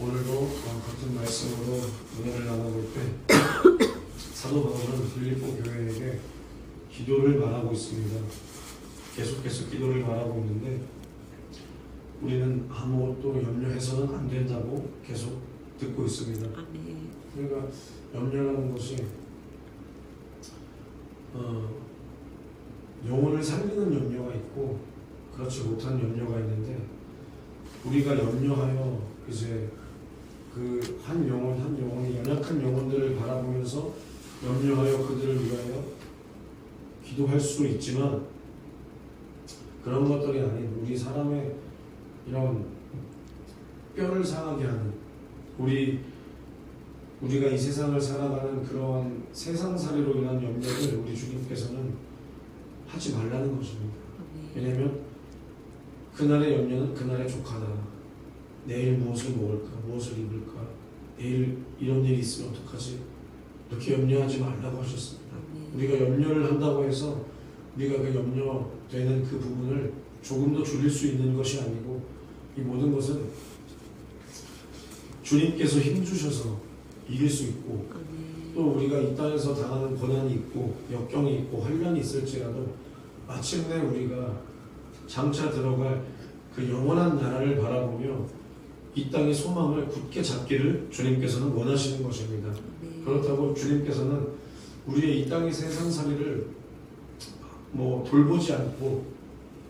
오늘도 어, 같은 말씀으로 은혜를 나눠볼 때 사도 바울은 빌립보 교회에게 기도를 말하고 있습니다. 계속해서 기도를 말하고 있는데 우리는 아무것도 염려해서는 안 된다고 계속 듣고 있습니다. 아멘. 그러니까 염려라는 것이 어, 영혼을 살리는 염려가 있고 그렇지 못한 염려가 있는데 우리가 염려하여 이제 그 한 영혼 한 영혼이 연약한 영혼들을 바라보면서 염려하여 그들을 위하여 기도할 수 있지만 그런 것들이 아닌 우리 사람의 이런 뼈를 상하게 하는 우리 우리가 이 세상을 살아가는 그러한 세상살이로 인한 염려를 우리 주님께서는 하지 말라는 것입니다. 아멘. 왜냐하면 그날의 염려는 그날의 족하다. 내일 무엇을 먹을까, 무엇을 입을까, 내일 이런 일이 있으면 어떡하지? 이렇게 염려하지 말라고 하셨습니다. 아멘. 우리가 염려를 한다고 해서 우리가 그 염려되는 그 부분을 조금 더 줄일 수 있는 것이 아니고 이 모든 것은 주님께서 힘 주셔서 이길 수 있고 아멘. 또 우리가 이 땅에서 당하는 고난이 있고 역경이 있고 환란이 있을지라도 마침내 우리가 장차 들어갈 그 영원한 나라를 바라보며 이 땅의 소망을 굳게 잡기를 주님께서는 원하시는 것입니다. 아멘. 그렇다고 주님께서는 우리의 이 땅의 세상살이를 뭐 돌보지 않고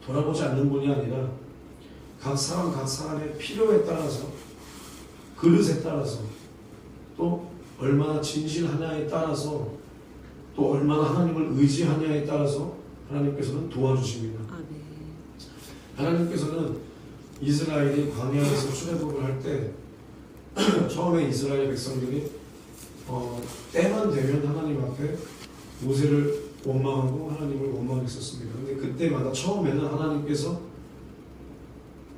돌아보지 않는 분이 아니라 각 사람 각 사람의 필요에 따라서 그릇에 따라서 또 얼마나 진실하냐에 따라서 또 얼마나 하나님을 의지하냐에 따라서 하나님께서는 도와주십니다. 아멘. 하나님께서는 이스라엘이 광야에서 출애굽을 할 때 처음에 이스라엘 백성들이 어, 때만 되면 하나님 앞에 모세를 원망하고 하나님을 원망했었습니다. 근데 그때마다 처음에는 하나님께서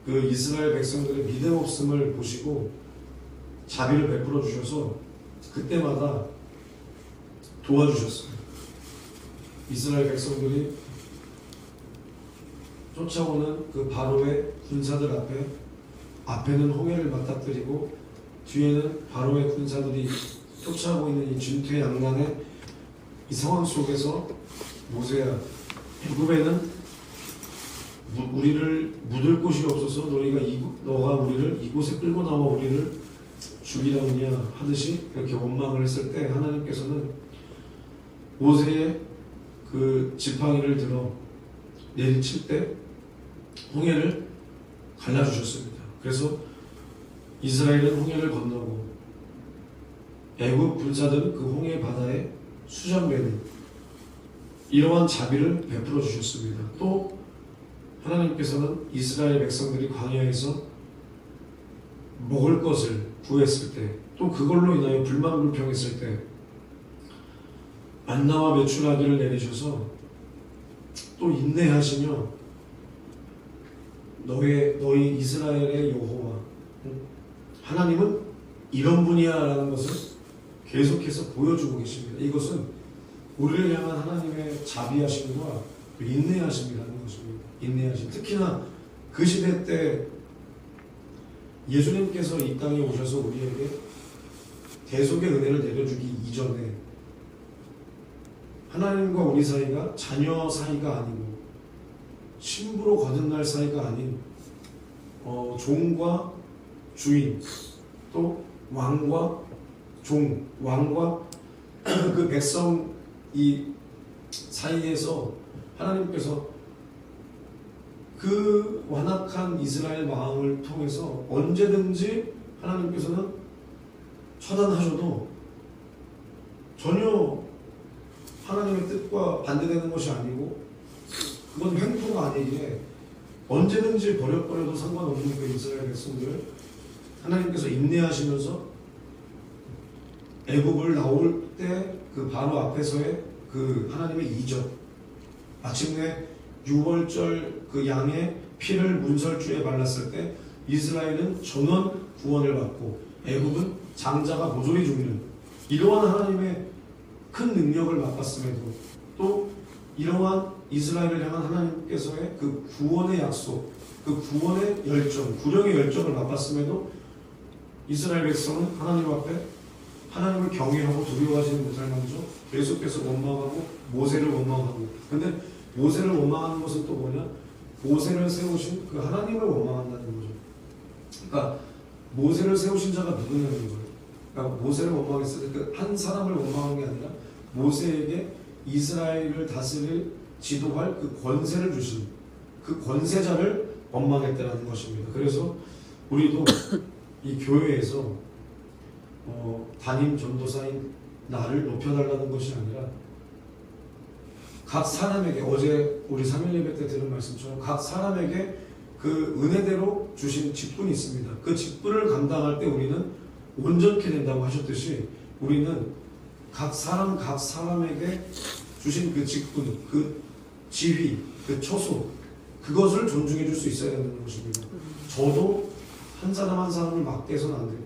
그 이스라엘 백성들의 믿음 없음을 보시고 자비를 베풀어 주셔서 그때마다 도와주셨어요. 이스라엘 백성들이 쫓아오는 그 바로의 군사들 앞에 앞에는 홍해를 맞닥뜨리고 뒤에는 바로의 군사들이 쫓아오고 있는 이 진퇴양난의 이 상황 속에서 모세야 애굽에는 무- 우리를 묻을 곳이 없어서 너희가 이곳, 너가 우리를 이곳에 끌고 나와 우리를 죽이려느냐 하듯이 그렇게 원망을 했을 때 하나님께서는 모세의 그 지팡이를 들어 내리칠 때 홍해를 갈라주셨습니다. 그래서 이스라엘은 홍해를 건너고 애굽 군사들은 그 홍해 바다에 수장되는 이러한 자비를 베풀어 주셨습니다. 또 하나님께서는 이스라엘 백성들이 광야에서 먹을 것을 구했을 때, 또 그걸로 인하여 불만 불평했을 때 만나와 메추라기를 내리셔서 또 인내하시며 너의 너희 이스라엘의 여호와 응? 하나님은 이런 분이야라는 것을 계속해서 보여주고 계십니다. 이것은 우리를 향한 하나님의 자비하심과 또 인내하심이라는 것입니다. 인내하심. 특히나 그 시대 때 예수님께서 이 땅에 오셔서 우리에게 대속의 은혜를 내려주기 이전에 하나님과 우리 사이가 자녀 사이가 아니고 신부로 거듭날 사이가 아닌 어, 종과 주인 또 왕과 종 왕과 그 백성 이 사이에서 하나님께서 그 완악한 이스라엘 마음을 통해서 언제든지 하나님께서는 처단하셔도 전혀 하나님의 뜻과 반대되는 것이 아니고 그건 횡포가 아니기에 언제든지 버려버려도 상관없는 그 이스라엘 백성들을 하나님께서 인내하시면서 애굽을 나올 때 그 바로 앞에서의 그 하나님의 이적 마침내 유월절 그 양의 피를 문설주에 발랐을 때 이스라엘은 전원 구원을 받고 애굽은 장자가 모조리 죽는 이러한 하나님의 큰 능력을 맛봤음에도 또 이러한 이스라엘을 향한 하나님께서의 그 구원의 약속, 그 구원의 열정, 구령의 열정을 맛봤음에도 이스라엘 백성은 하나님 앞에 하나님을 경외하고 두려워하지는 못할 망정 계속해서 원망하고 모세를 원망하고. 근데 모세를 원망하는 것은 또 뭐냐? 모세를 세우신 그 하나님을 원망한다는 거죠. 그러니까 모세를 세우신 자가 누구냐는 거예요. 그러니까 모세를 원망했을 때그한 사람을 원망한 게 아니라 모세에게 이스라엘을 다스릴 지도할 그 권세를 주신 그 권세자를 원망했다는 것입니다. 그래서 우리도 이 교회에서 어, 담임 전도사인 나를 높여달라는 것이 아니라 각 사람에게 어제 우리 3일 예배 때 들은 말씀처럼 각 사람에게 그 은혜대로 주신 직분이 있습니다. 그 직분을 감당할 때 우리는 온전케 된다고 하셨듯이 우리는 각 사람 각 사람에게 주신 그 직분, 그 지휘, 그 초소 그것을 존중해 줄 수 있어야 된다는 것입니다. 저도 한 사람 한 사람을 막대서는 안 되고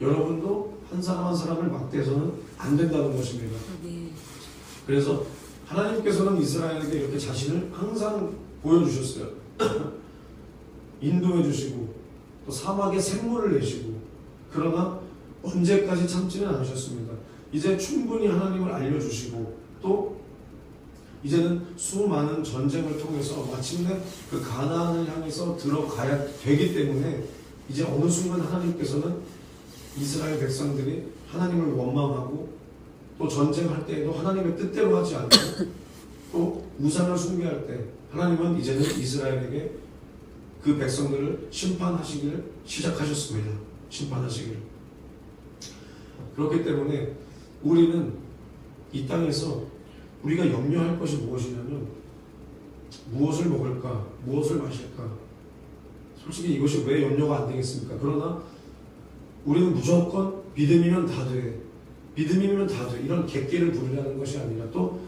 여러분도 한 사람 한 사람을 막대서는 안 된다는 것입니다. 아멘. 그래서 하나님께서는 이스라엘에게 이렇게 자신을 항상 보여주셨어요. 인도해 주시고 또 사막에 샘물을 내시고 그러나 언제까지 참지는 않으셨습니다. 이제 충분히 하나님을 알려주시고 또 이제는 수많은 전쟁을 통해서 마침내 그 가나안을 향해서 들어가야 되기 때문에 이제 어느 순간 하나님께서는 이스라엘 백성들이 하나님을 원망하고 또 전쟁할 때에도 하나님의 뜻대로 하지 않고 또 우상을 숭배할 때 하나님은 이제는 이스라엘에게 그 백성들을 심판하시기를 시작하셨습니다. 심판하시기를. 그렇기 때문에 우리는 이 땅에서 우리가 염려할 것이 무엇이냐면 무엇을 먹을까, 무엇을 마실까. 솔직히 이것이 왜 염려가 안 되겠습니까? 그러나 우리는 무조건 믿음이면 다 돼. 믿음이면 다 돼. 이런 객기를 부리라는 것이 아니라 또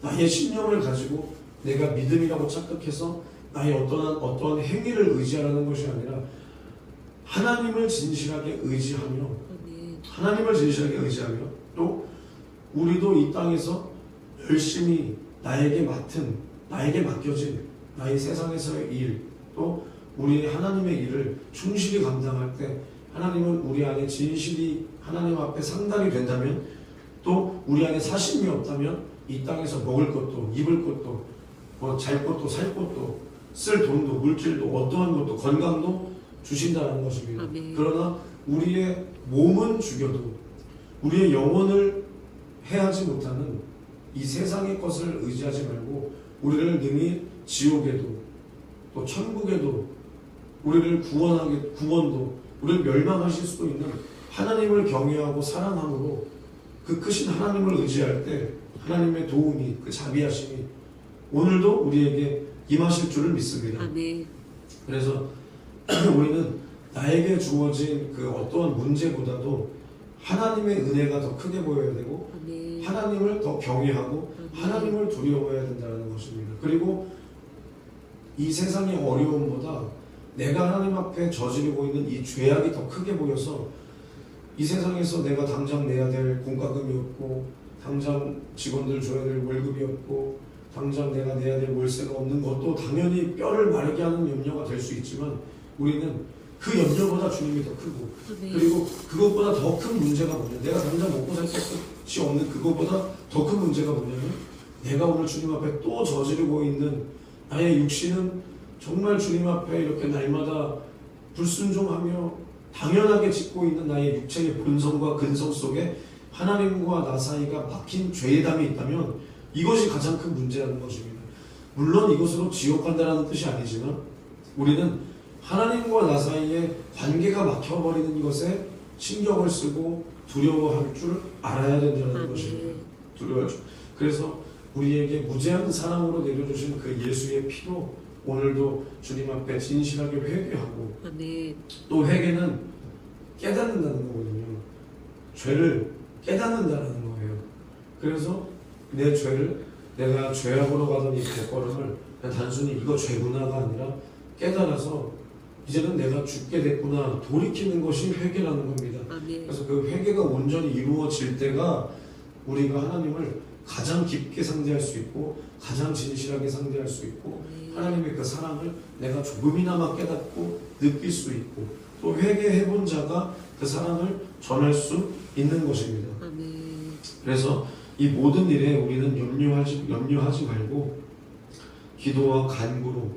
나의 신념을 가지고 내가 믿음이라고 착각해서 나의 어떠한 어떠한 행위를 의지하라는 것이 아니라 하나님을 진실하게 의지하며 아멘. 하나님을 진실하게 의지하며 또 우리도 이 땅에서 열심히 나에게 맡은 나에게 맡겨진 나의 세상에서의 일 또 우리 하나님의 일을 충실히 감당할 때 하나님은 우리 안에 진실이 하나님 앞에 상달이 된다면 또 우리 안에 사심이 없다면 이 땅에서 먹을 것도 입을 것도 뭐 잘 것도 살 것도 쓸 돈도 물질도 어떠한 것도 건강도 주신다는 것입니다. 아멘. 그러나 우리의 몸은 죽여도 우리의 영혼을 해하지 못하는 이 세상의 것을 의지하지 말고 우리를 능히 지옥에도 또 천국에도 우리를 구원하게 구원도 우리를 멸망하실 수도 있는 하나님을 경외하고 사랑함으로 그 크신 하나님을 의지할 때 하나님의 도움이 그 자비하심이 오늘도 우리에게 임하실 줄을 믿습니다. 아멘. 그래서 우리는 나에게 주어진 그 어떠한 문제보다도 하나님의 은혜가 더 크게 보여야 되고 아멘. 하나님을 더 경외하고 하나님을 두려워해야 된다는 것입니다. 그리고 이 세상의 어려움보다 내가 하나님 앞에 저지르고 있는 이 죄악이 더 크게 보여서 이 세상에서 내가 당장 내야 될 공과금이 없고 당장 직원들 줘야 될 월급이 없고 당장 내가 내야 될 월세가 없는 것도 당연히 뼈를 마르게 하는 염려가 될 수 있지만 우리는 그 염려보다 주님이 더 크고 아멘. 그리고 그것보다 더 큰 문제가 뭐냐? 내가 당장 먹고 살 것이 없는 그것보다 더 큰 문제가 뭐냐면 내가 오늘 주님 앞에 또 저지르고 있는 나의 육신은 정말 주님 앞에 이렇게 날마다 불순종하며 당연하게 짓고 있는 나의 육체의 본성과 근성 속에 하나님과 나 사이가 막힌 죄의 담이 있다면 이것이 가장 큰 문제라는 것입니다. 물론 이것으로 지옥 간다라는 뜻이 아니지만 우리는 하나님과 나 사이에 관계가 막혀버리는 것에 신경을 쓰고 두려워할 줄 알아야 된다는 것입니다. 두려워할 줄. 그래서 우리에게 무제한 사랑으로 내려주신 그 예수의 피로 오늘도 주님 앞에 진실하게 회개하고 아멘. 또 회개는 깨닫는다는 거거든요. 죄를 깨닫는다는 거예요. 그래서 내 죄를 내가 죄악으로 가던 이 발걸음을 그냥 단순히 이거 죄구나가 아니라 깨달아서 이제는 내가 죽게 됐구나 돌이키는 것이 회개라는 겁니다. 아멘. 그래서 그 회개가 온전히 이루어질 때가 우리가 하나님을 가장 깊게 상대할 수 있고 가장 진실하게 상대할 수 있고 아멘. 하나님의 그 사랑을 내가 조금이나마 깨닫고 느낄 수 있고 또 회개해 본 자가 그 사랑을 전할 수 있는 것입니다. 아멘. 그래서 이 모든 일에 우리는 염려하지 염려하지 말고 기도와 간구로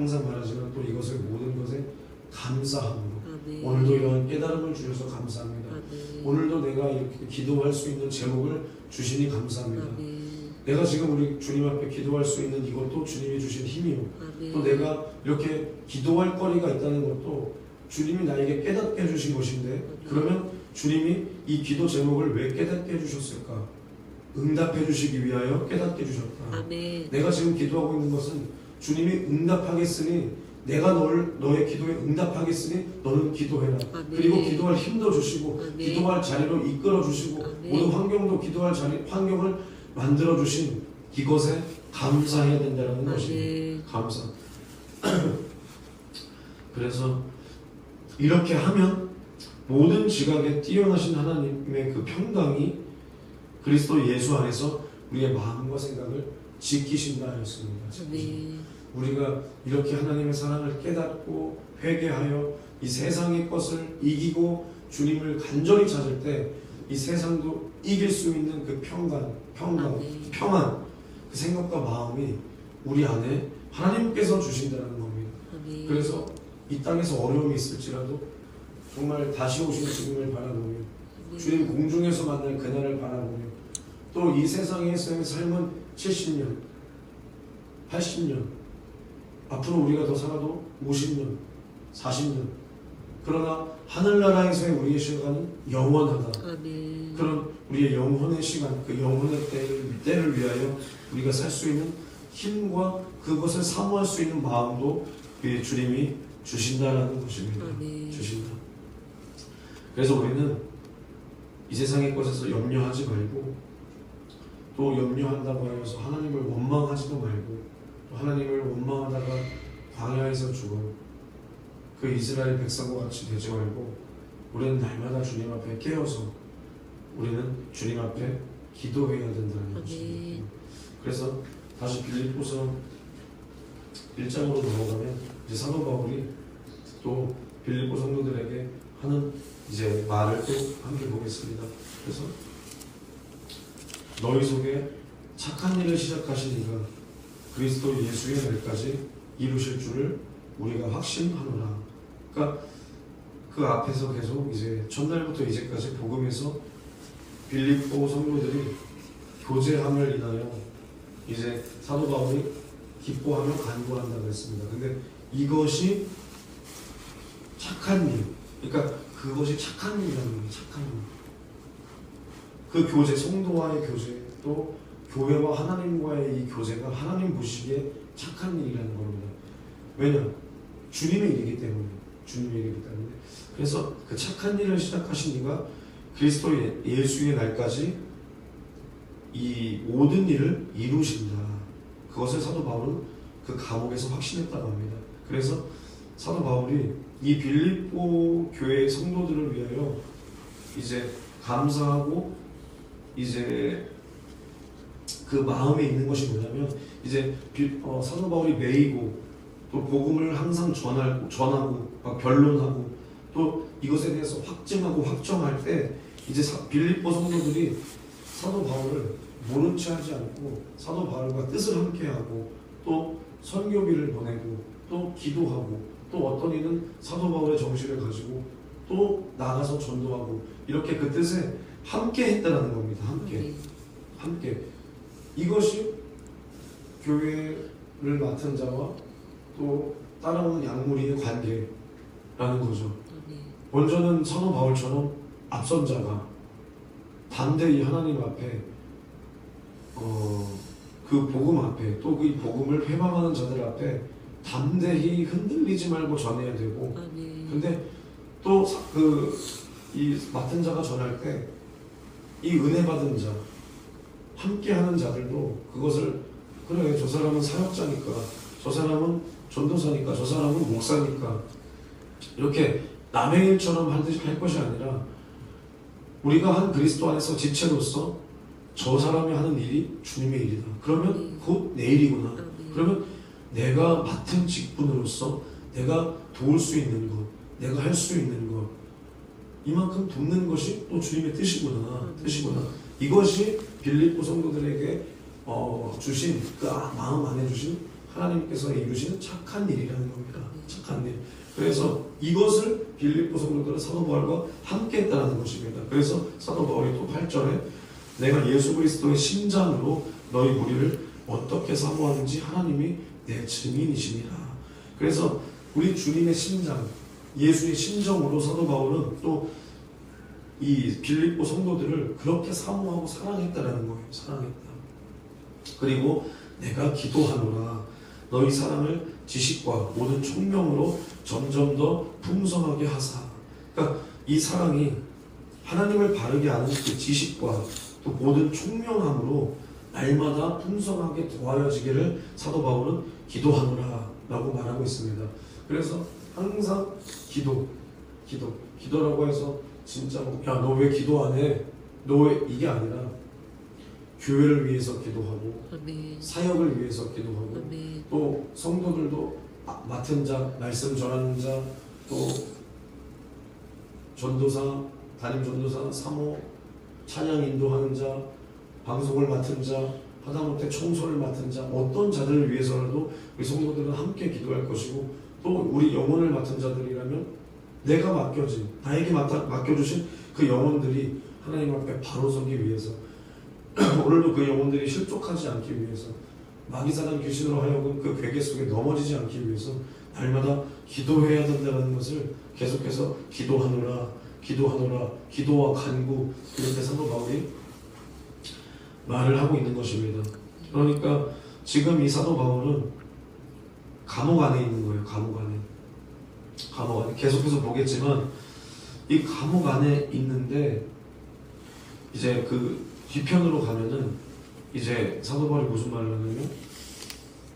항상 말하지만 또 이것을 모든 것에 감사함으로 아멘. 오늘도 이런 깨달음을 주셔서 감사합니다. 아멘. 오늘도 내가 이렇게 기도할 수 있는 제목을 주시니 감사합니다. 아멘. 내가 지금 우리 주님 앞에 기도할 수 있는 이것도 주님이 주신 힘이요. 아멘. 또 내가 이렇게 기도할 거리가 있다는 것도 주님이 나에게 깨닫게 해주신 것인데 그러면 주님이 이 기도 제목을 왜 깨닫게 해주셨을까? 응답해 주시기 위하여 깨닫게 해주셨다. 아멘. 내가 지금 기도하고 있는 것은 주님이 응답하겠으니 내가 너를 너의 기도에 응답하겠으니 너는 기도해라. 아멘. 그리고 기도할 힘도 주시고 아멘. 기도할 자리로 이끌어 주시고 아멘. 모든 환경도 기도할 자리 환경을 만들어 주신 이것에 감사해야 된다는 것입니다. 아멘. 감사. 그래서 이렇게 하면 모든 지각에 뛰어나신 하나님의 그 평강이 그리스도 예수 안에서 우리의 마음과 생각을 지키신다 하였습니다. 아멘. 우리가 이렇게 하나님의 사랑을 깨닫고 회개하여 이 세상의 것을 이기고 주님을 간절히 찾을 때 이 세상도 이길 수 있는 그 평강, 평강, 아멘. 평안, 그 생각과 마음이 우리 안에 하나님께서 주신다는 겁니다. 아멘. 그래서 이 땅에서 어려움이 있을지라도 정말 다시 오신 주님을 바라보며 아멘. 주님 공중에서 만날 그날을 바라보며 또 이 세상에서의 삶은 70년, 80년, 앞으로 우리가 더 살아도 50년, 40년. 그러나 하늘나라에서의 우리의 시간은 영원하다. 아멘. 그런 우리의 영혼의 시간, 그 영혼의 때를, 때를 위하여 우리가 살 수 있는 힘과 그것을 사모할 수 있는 마음도 우리 주님이 주신다라는 것입니다. 아멘. 주신다. 그래서 우리는 이 세상의 것에서 염려하지 말고 또 염려한다고 하여서 하나님을 원망하지도 말고 또 하나님을 원망하다가 광야에서 죽어 그 이스라엘 백성과 같이 되지 말고 우리는 날마다 주님 앞에 깨어서 우리는 주님 앞에 기도해야 된다는. 것입니다. 그래서 다시 빌립보서 1장으로 넘어가면 이제 사도 바울이 또 빌립보 성도들에게 하는 이제 말을 또 함께 보겠습니다. 그래서 너희 속에 착한 일을 시작하신 이가 그리스도 예수의 날까지 이루실 줄을 우리가 확신하노라. 그러니까 그 앞에서 계속 이제 첫날부터 이제까지 복음에서 빌립보 성도들이 교제함을 인하여 이제 사도 바울이 기뻐하며 간구한다고 했습니다. 근데 이것이 착한 일, 그러니까 그것이 착한 일이라는 거예요. 착한 일. 그 교제, 성도와의 교제, 또 교회와 하나님과의 이 교제가 하나님 보시기에 착한 일이라는 겁니다. 왜냐? 주님의 일이기 때문에. 주님의 일이기 때문에. 그래서 그 착한 일을 시작하신 이가 그리스도 예- 예수의 날까지 이 모든 일을 이루신다. 그것을 사도 바울은 그 감옥에서 확신했다고 합니다. 그래서 사도 바울이 이 빌립보 교회 성도들을 위하여 이제 감사하고 이제 그 마음에 있는 것이 뭐냐면 이제 빌- 어, 사도 바울이 매이고 또 복음을 항상 전하고 전하고 막 변론하고 또 이것에 대해서 확증하고 확정할 때 이제 사- 빌립보 성도들이 사도 바울을 모른 채 하지 않고 사도 바울과 뜻을 함께 하고 또 선교비를 보내고 또 기도하고 또 어떤 이는 사도 바울의 정신을 가지고 또 나가서 전도하고 이렇게 그 뜻에 함께 했다라는 겁니다. 함께 아멘. 함께 이것이 교회를 맡은 자와 또 따라오는 양무리의 관계라는 거죠. 먼저는 사도 바울처럼 앞선 자가 담대히 하나님 앞에 어, 그 복음 앞에 또 그 복음을 회방하는 자들 앞에 담대히 흔들리지 말고 전해야 되고 아멘. 근데 또 그 이 맡은 자가 전할 때 이 은혜 받은 자 함께 하는 자들도 그것을 그래 저 사람은 사역자니까 저 사람은 전도사니까 저 사람은 목사니까 이렇게 남의 일처럼 할, 것이 아니라 우리가 한 그리스도 안에서 지체로서 저 사람이 하는 일이 주님의 일이다. 그러면 곧 내 일이구나. 그러면 내가 맡은 직분으로서 내가 도울 수 있는 것, 내가 할 수 있는 것 이만큼 돕는 것이 또 주님의 뜻이구나 뜻이구나 이것이 빌립보 성도들에게 어, 주신 그 아- 마음 안에 주신 하나님께서 이루시는 착한 일이라는 겁니다. 착한 일. 그래서 이것을 빌립보 성도들은 사도 바울과 함께 했다는 것입니다. 그래서 사도 바울이 또 8절에 내가 예수 그리스도의 심장으로 너희 무리를 어떻게 사모하는지 하나님이 내 증인이시니라. 그래서 우리 주님의 심장 예수의 심정으로 사도 바울은 또 이 빌립보 성도들을 그렇게 사모하고 사랑했다라는 거예요. 사랑했다. 그리고 내가 기도하노라 너희 사랑을 지식과 모든 총명으로 점점 더 풍성하게 하사. 그러니까 이 사랑이 하나님을 바르게 아는 그 지식과 또 모든 총명함으로 날마다 풍성하게 더하여지기를 사도 바울은 기도하노라라고 말하고 있습니다. 그래서 항상 기도, 기도, 기도라고 해서 진짜 뭐, 야너 왜 기도 안 해? 너 왜 이게 아니라 교회를 위해서 기도하고 아멘. 사역을 위해서 기도하고 아멘. 또 성도들도 아- 맡은 자, 말씀 전하는 자, 또 전도사, 담임 전도사, 사모, 찬양 인도하는 자, 방송을 맡은 자, 하다못해 청소를 맡은 자, 어떤 자들을 위해서라도 우리 성도들은 함께 기도할 것이고 또 우리 영혼을 맡은 자들이라면 내가 맡겨진 나에게 맡아, 맡겨주신 그 영혼들이 하나님 앞에 바로 서기 위해서 오늘도 그 영혼들이 실족하지 않기 위해서 마귀사단 귀신으로 하여금 그 괴계 속에 넘어지지 않기 위해서 날마다 기도해야 된다는 것을 계속해서 기도하노라 기도하노라 기도와 간구 이렇게 사도 바울이 말을 하고 있는 것입니다. 그러니까 지금 이 사도 바울은 감옥 안에 있는 거예요. 감옥 안에 감옥 안에. 계속해서 보겠지만 이 감옥 안에 있는데 이제 그 뒤편으로 가면은 이제 사도 바울이 무슨 말을 하냐면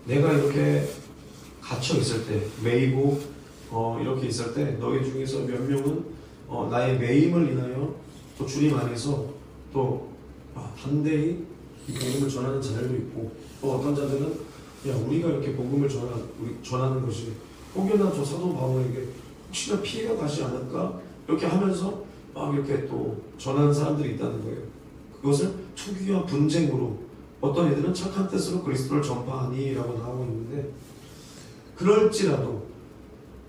내가 이렇게 갇혀 있을 때 매이고 어 이렇게 있을 때 너희 중에서 몇 명은 어 나의 매임을 인하여 또 주님 안에서 또 아, 이 복음을 전하는 자들도 있고 또 어떤 자들은 야 우리가 이렇게 복음을 전하, 우리 전하는 것이 혹여나 저 사도 바울에게 혹시나 피해가 가지 않을까 이렇게 하면서 막 이렇게 또 전하는 사람들이 있다는 거예요. 그것을 투기와 분쟁으로 어떤 애들은 착한 뜻으로 그리스도를 전파하니라고 나오고 있는데 그럴지라도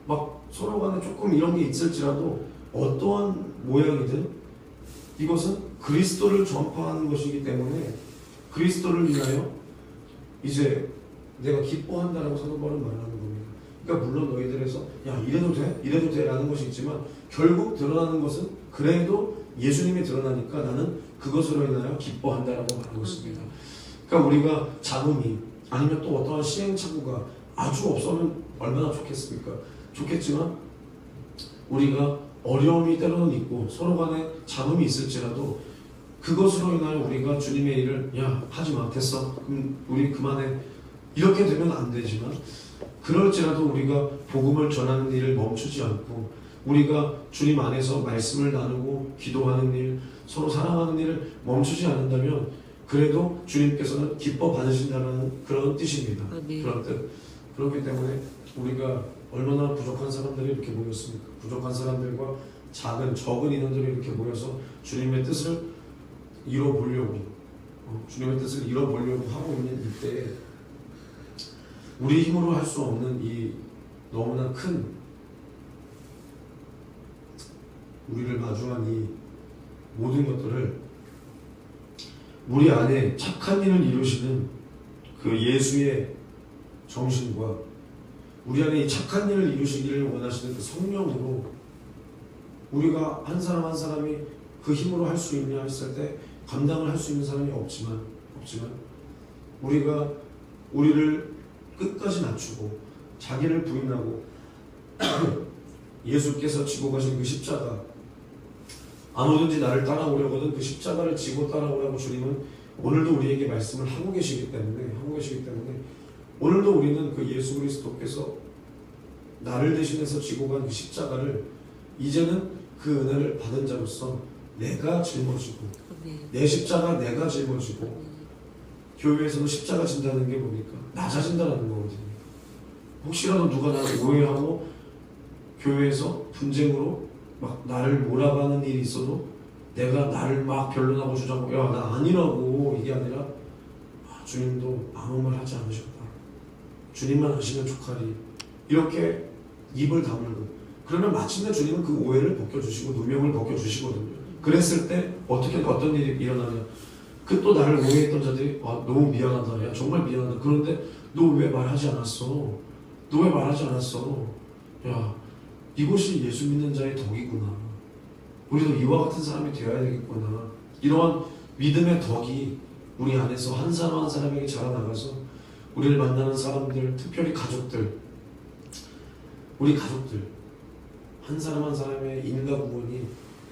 막 서로 간에 조금 이런 게 있을지라도 어떠한 모양이든 이것은 그리스도를 전파하는 것이기 때문에 그리스도를 위하여 이제 내가 기뻐한다라고 사도 바울은 말하는 겁니다. 그러니까 물론 너희들에서 야 이래도 돼? 이래도 돼 라는 것이 있지만 결국 드러나는 것은 그래도 예수님이 드러나니까 나는 그것으로 인하여 기뻐한다라고 말하고 있습니다. 그러니까 우리가 잡음이 아니면 또 어떠한 시행착오가 아주 없으면 얼마나 좋겠습니까? 좋겠지만 우리가 어려움이 때로는 있고 서로 간에 잡음이 있을지라도 그것으로 인하여 우리가 주님의 일을 야 하지 마 됐어 그럼 우리 그만해 이렇게 되면 안 되지만 그럴지라도 우리가 복음을 전하는 일을 멈추지 않고 우리가 주님 안에서 말씀을 나누고 기도하는 일 서로 사랑하는 일을 멈추지 않는다면 그래도 주님께서는 기뻐 받으신다는 그런 뜻입니다. 아멘. 그런 뜻. 그렇기 때문에 우리가 얼마나 부족한 사람들이 이렇게 모였습니까? 부족한 사람들과 작은 적은 인원들이 이렇게 모여서 주님의 뜻을 이뤄보려고 어, 주님의 뜻을 이뤄보려고 하고 있는 이때에 우리 힘으로 할 수 없는 이 너무나 큰 우리를 마주한 이 모든 것들을 우리 안에 착한 일을 이루시는 그 예수의 정신과 우리 안에 이 착한 일을 이루시기를 원하시는 그 성령으로 우리가 한 사람 한 사람이 그 힘으로 할 수 있냐 했을 때 감당을 할 수 있는 사람이 없지만 없지만 우리가 우리를 끝까지 낮추고 자기를 부인하고 예수께서 지고 가신 그 십자가 아무든지 나를 따라오려거든 그 십자가를 지고 따라오라고 주님은 오늘도 우리에게 말씀을 하고 계시기 때문에 하고 계시기 때문에 오늘도 우리는 그 예수 그리스도께서 나를 대신해서 지고 간 그 십자가를 이제는 그 은혜를 받은 자로서 내가 짊어지고 아멘. 내 십자가 내가 짊어지고 교회에서도 십자가 진다는 게 뭡니까? 낮아진다는 거거든요. 혹시라도 누가 나를 오해하고 교회에서 분쟁으로 막 나를 몰아가는 일이 있어도 내가 나를 막 변론하고 주장하고 야 나 아니라고 이게 아니라 아, 주님도 아무 말 하지 않으셨다. 주님만 하시면 족하리 이렇게 입을 다물고 그러면 마침내 주님은 그 오해를 벗겨주시고 누명을 벗겨주시거든요. 그랬을 때 어떻게 어떤 일이 일어나냐? 그 또 나를 오해했던 자들이 아, 너무 미안하다. 야 정말 미안하다. 그런데 너 왜 말하지 않았어? 너 왜 말하지 않았어? 야 이것이 예수 믿는 자의 덕이구나. 우리도 이와 같은 사람이 되어야 되겠구나. 이러한 믿음의 덕이 우리 안에서 한 사람 한 사람에게 자라나가서 우리를 만나는 사람들, 특별히 가족들, 우리 가족들 한 사람 한 사람의 인과 구원이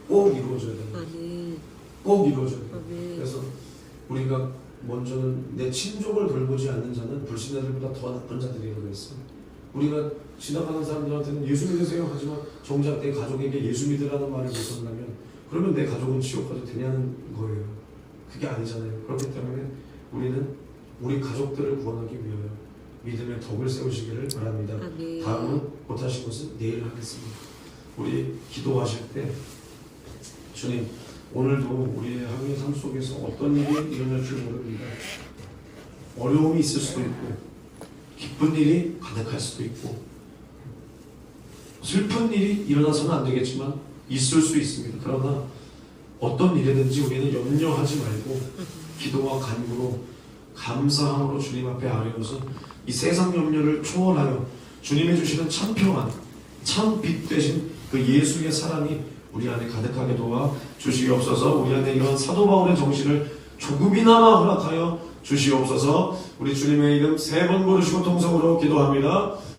꼭 이루어져야. 아멘. 꼭 이루어져야. 아멘. 그래서 우리가 먼저는 내 친족을 돌보지 않는 자는 불신자들보다 더 나쁜 자들이라고 했어. 우리가 지나가는 사람들한테는 예수 믿으세요 하지만 정작 내 가족에게 예수 믿으라는 말을 못한다면 그러면 내 가족은 지옥 가도 되냐는 거예요. 그게 아니잖아요. 그렇기 때문에 우리는 우리 가족들을 구원하기 위하여 믿음의 덕을 세우시기를 바랍니다. 다음은 못하신 것은 내일 하겠습니다. 우리 기도하실 때 주님 오늘도 우리의 하루의 삶 속에서 어떤 일이 일어날 줄 모릅니다. 어려움이 있을 수도 있고 기쁜 일이 가득할 수도 있고 슬픈 일이 일어나서는 안 되겠지만 있을 수 있습니다. 그러나 어떤 일이든지 우리는 염려하지 말고 기도와 간구로 감사함으로 주님 앞에 아뢰어서 이 세상 염려를 초월하여 주님이 주시는 참 평안, 참 빛 되신 그 예수의 사랑이 우리 안에 가득하게 도와 주시옵소서. 우리 안에 이런 사도 바울의 정신을 조금이나마 허락하여 주시옵소서. 우리 주님의 이름 세 번 부르시고 통성으로 기도합니다.